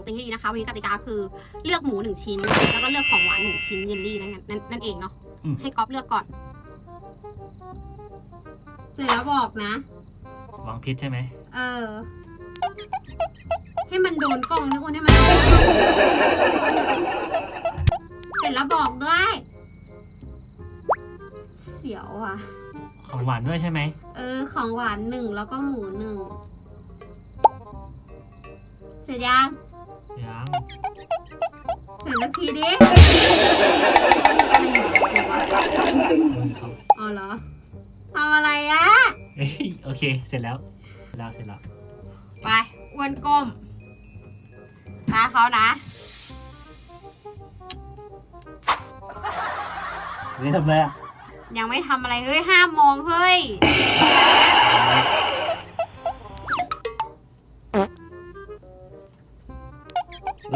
ของตัวเองให้ดีนะคะวันนี้กติกาคือเลือกหมูหนึ่งชิ้น แล้วก็เลือกของหวานหนึ่งชิ้นเยลลี่นั่นนั่นนั่นเองเนาะอืม ให้ก๊อฟเลือกก่อนเสร็จแล้วบอกนะวางพิษใช่ไหมเออ ให้มันโดนกล้องนะคุณให้มันเสร็จแล้วบอกด้วย เสียวอะ ของหวานด้วยใช่ไหมเออ ของหวานหนึ่งแล้วก็หมูหนึ่งเสร็จยัง ยังเสร็จแล้วทีดิอะไรอยู่เนี่ยวะมือเขาอ๋อเหรอทำอะไรอะเอ้ยโอเค เสร็จแล้วเสร็จแล้วเสร็จแล้ว ไปอ้วนก้มตาเขานะ นี่ทำอะไรอะยังไม่ทำอะไร เฮ้ย ห้ามมองเฮ้ยเฮ้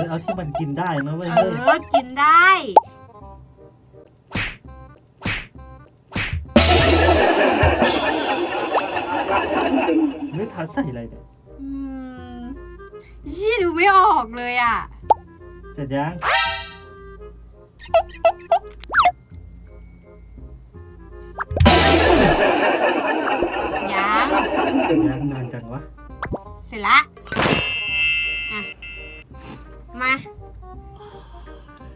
ยเอาที่มันกินได้นะเว้ยเอเฮ้ยอ กินได้เฮ้ยทาใส่อะไรเนี่ยอืมยี่ดูไม่ออกเลยอะ เสร็จยังยังยังนานจังวะ เสร็จละอะ มา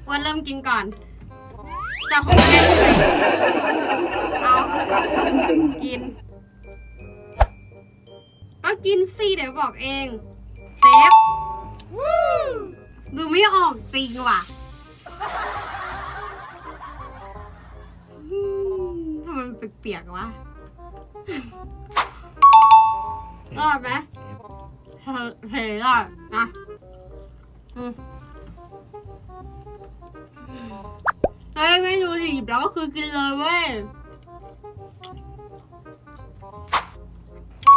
อ้วนเริ่มกินก่อนเจ้าของแม่เลยเอากิน ก็กินสิเดี๋ยวบอกเองเซฟวู้ดูไม่ออกจริงว่ะอืมทำไมมันเปียกๆวะรอดไหมเฮ้ยเฮ้ยอะอะอืม เฮ้ยไม่รู้ดิหยิบแล้วก็คือกินเลยเว้ย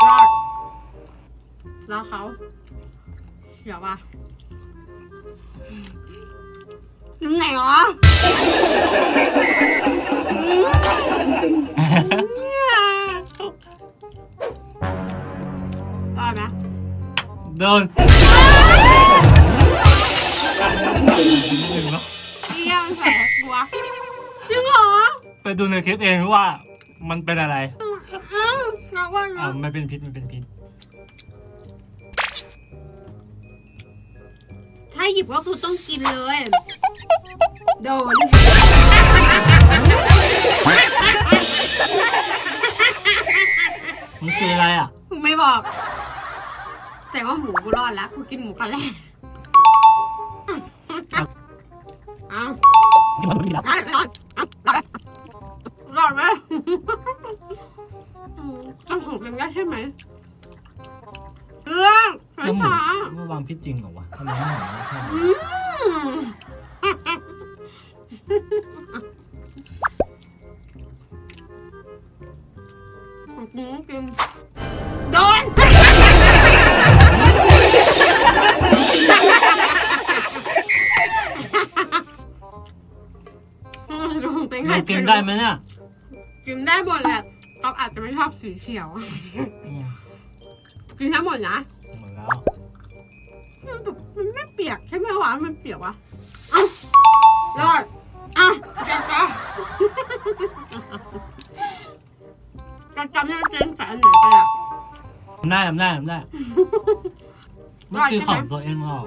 รอดแล้วเขาเดี๋ยวว่ะยังไงวะเนี่ยรอดไหม โดน หนึ่งเนาะเยี่ยมแผลกลัวจริงเหรอไปดูในคลิปเองว่ามันเป็นอะไรอืมน่าอ่านะไม่เป็นพิษมันเป็นพิษถ้าหยิบก็คือต้องกินเลย โดน มันคืออะไรอะ ไม่บอกแต่ว่าหมูกูรอดแล้วกูกินหมูก่อนแรก ที่มันไม่มีหลักได้รอดเอารอดรอดไหมอืมต้องของเป็นได้ใช่ไหมเรื่องช้าแล้วหมูช้ามันวางพิษจริงเหรอวะทำไมไม่เห็นมันแค่อืมกินกินโด นไงมันกินได้ไหมเนี่ยกินได้หมดแหละเขาอาจจะไม่ชอบสีเขียว อืมกินทั้งหมดนะหมดแล้วมันแบบมันไม่เปียกใช่ไหมวะ มันเปียกวะเอ้ารอดเอ้าจะจะจะจำได้เจนใส่อันไหนไปอะ ทำได้ทำได้ทำได้ มันรอดคือใช่ขไหมองตัวเองหรอก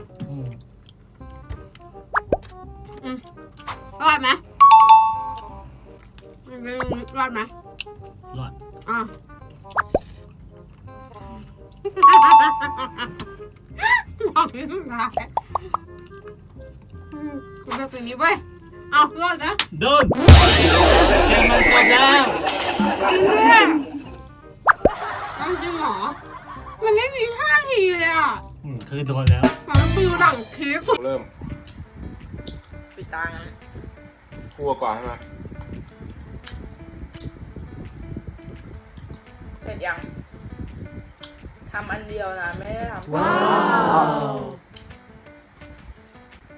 รอดไหมรอดอะบอกไม่ได้อืมกูเลือกตัวนี้เว้ยเอารอดนะโดนเกมมันจบแล้วจริงด้วยเอาจริงเหรอ มันไม่มีท่าทีเลยอะอืมคือโดนแล้วมันคือดั่งคลิปเริ่มปิดตาไงกลัวก่อนใช่ไหม เสร็จยังทำอันเดียวนะไม่ได้ทำว้าว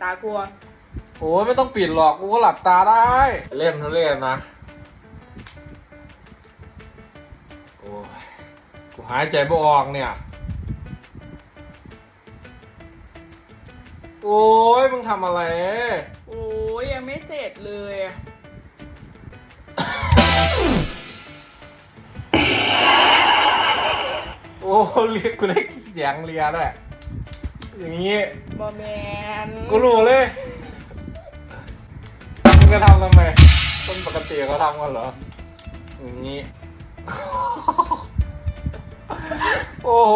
ตากลัว โอ้ยไม่ต้องปิดหรอกกูก็หลับตาได้ เล่มทุเล่มนะ โอ้ยกูหายใจไม่ออกเนี่ย โอ้ยมึงทำอะไร โอ้ยยังไม่เสร็จเลย อ้เรียกกูได้เสียงเรียด้วย อย่างนี้บอแมนกูรู้เลยมึงจะทำทำไมคนปกติเขาทำกันเหรอ อย่างนี้ โอ้โห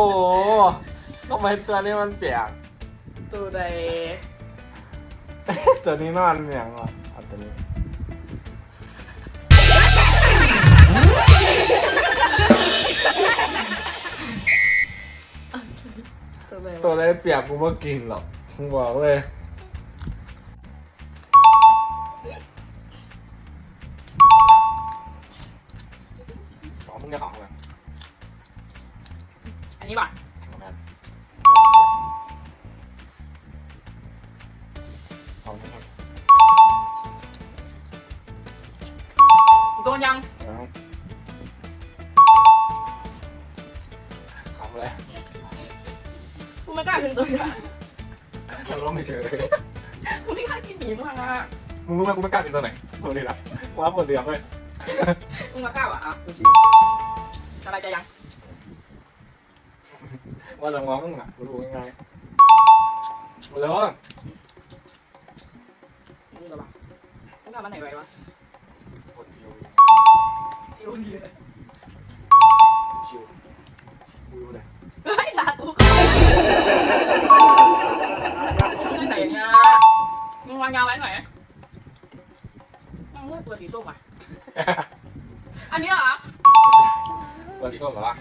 ทำไมตัวนี้มันเปียก ตัวใดตัวนี้นอนอย่างวะเอาตัวนี้ ตัวใดตัวอะไรเปียกกูไม่กินหรอกมึงบอกเลย สองมึงจะของอะไรอันนี้ป่ะของนี่ครับโดนยังของ ไม่กล้ากินตัวนี้อะมันล้มไม่เฉยเลยกูไม่กล้ากินหมีมากอะมึงรู้ไหมกูไม่กล้ากินตัวไหนตัวนี้นะว้าปวดเดียวเลยมึงมากล้าอะอะดูสิสบายใจยังว่าจะง้อมึงอะกูรู้ง่ายๆแล้วอะมึงเหรอวะมึงทำอันไหนไว้วะปวดชิวซิวดีเลยชิวกูรู้เลยเฮ้ยด่ากู เขามึงอันไหนเนี่ยมึงวางยาไว้หน่อยมึงเลือกตัวสีส้มอะ อันนี้เหรอวันนี้ก็เหรอวะ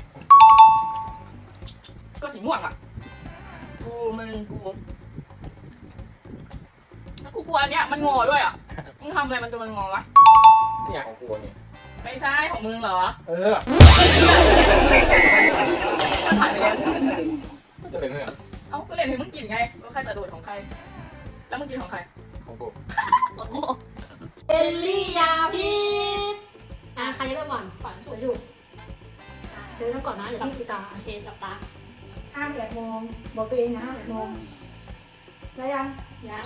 ก็สีม่วงอะ กูมึงกูแล้วกูกลัวอันเนี้ยมันงอด้วยอะ มึงทำอะไรมันจนมันงอวะเนี่ยของกูเนี่ยไม่ใช่ของมึงเหรอ เออ รจะโดดของใครแล้วมึงกินของใคร ของกูเอลลี่ยาพีอะใครจะเริ่มก่อนฝันฉุเดี๋กยวอยู่อะเดี๋ยวเริ่มก่อนนะอย่าเพิ่งปิดตาโอเคหลับตาห้ามแหลกมองบอกตัวเองนะห้ามแหลกมองได้ยังยัง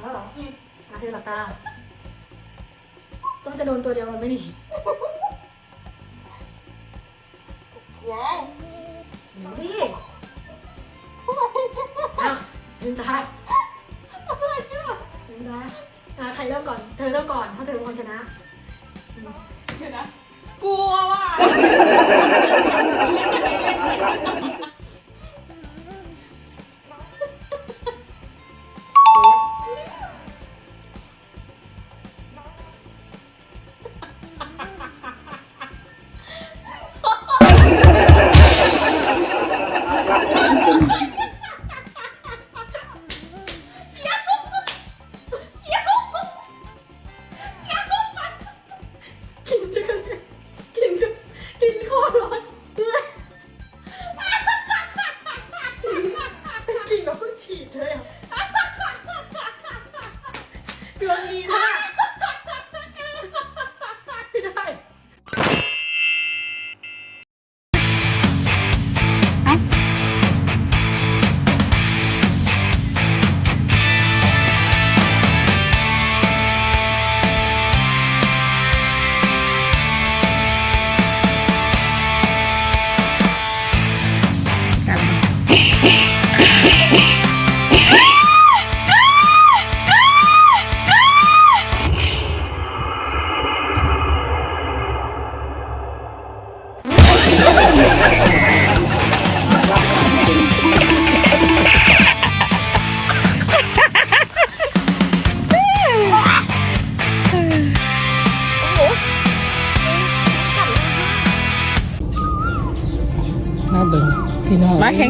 แล้วเหรออะเธอหลับตาต้องจะโดนตัวเดียวมันไม่หนี ว้าวหนูดิอะลืมตาลืมตาอะใครเริ่มก่อน เธอเริ่มก่อนถ้าเธอเป็นคนชนะ เดี๋ยวนะกลัวว่ะ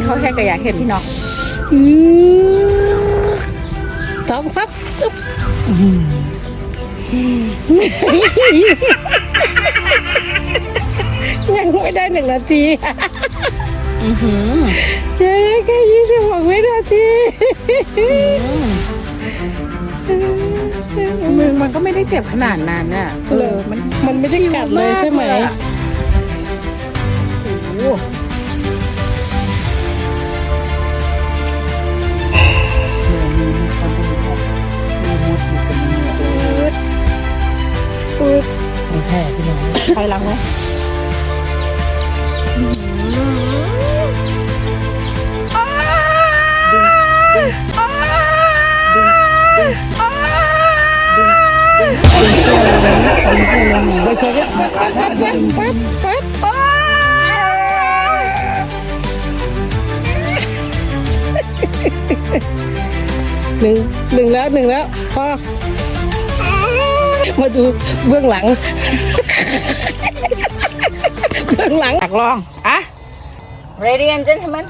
เขาแค่กระยาเห็นพี่น้องอืมท้องซัดอึ๊บอืมยังไม่ได้หนึ่งนาทียังได้แค่ยี่สิบหกวินาทีมึงมันก็ไม่ได้เจ็บขนาดนั้นน่ะเออมันมันไม่ได้กัดเลยใช่ไหมจไ hài lòng không Đây chơi đấy. Cắt cắt cắt cắt. đừng đừng แล้วหนึ่งแล้วพอมาดูเบื้องหลัง เบื้องหลังอยากลองอะ ready and gentlemen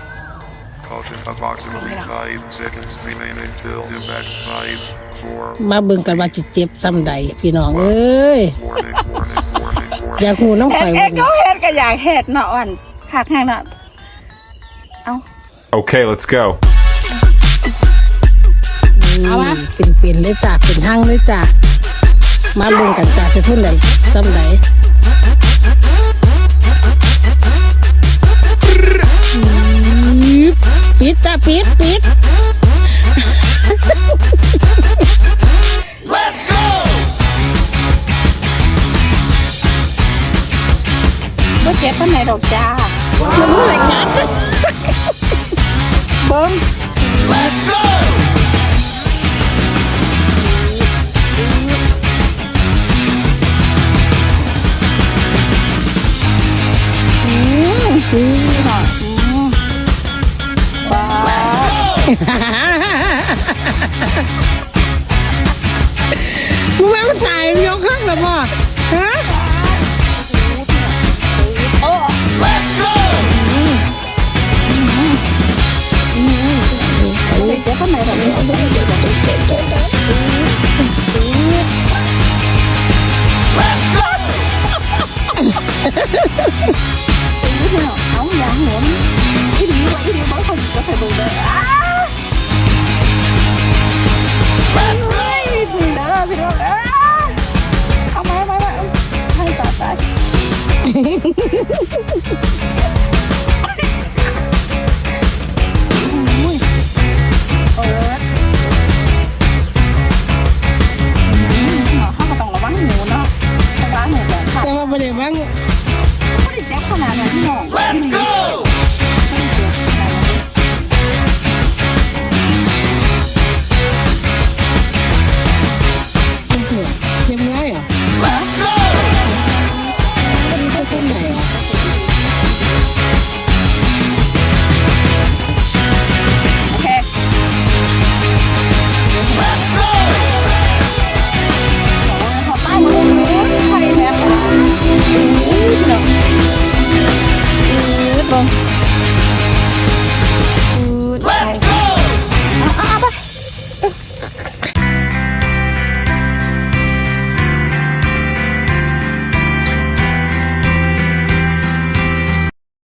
Caution approximately 5 seconds remain until impact 5, 4, มาเบิ่งกันว่าจิเจ็บซ้ำใดพี่น้องเอ้ย warning, warning, warning, อยาก warning. หูน้ำเฮ็ข่ดอยเอ็วัดนก็นี้เฮ็ดก็อยากเฮ็ดเนาะอ่อนคักแห้งเนาะเอา Okay, let's go. เอามาเป็นเป็นเลยจ้ะเป็นห้างเลยจ้ะมาเบิ่งกันจ้ะจะทุ่นใดซ้ำใด ปิดจ้ะปิดปิดบ่เจ็บปานไหนดอกจ้ามันรู้อะไรงัดเบิ้งมึ งว่ามันตายมันยกข้างหรือเปล่าฮะบ่เจ็บปานไหนดอกเอาอย่างหัวมันอีดีว่าอีดีบ่ค่อยจะไปเบิ่งเด้อ เปิดเขาก็ต้องระวังหมูเนาะต้องล้างหมูก่อนค่ะแต่ว่าประเดี๋ยวมันไม่ได้เจ็คขนาดนั้นพี่น้อง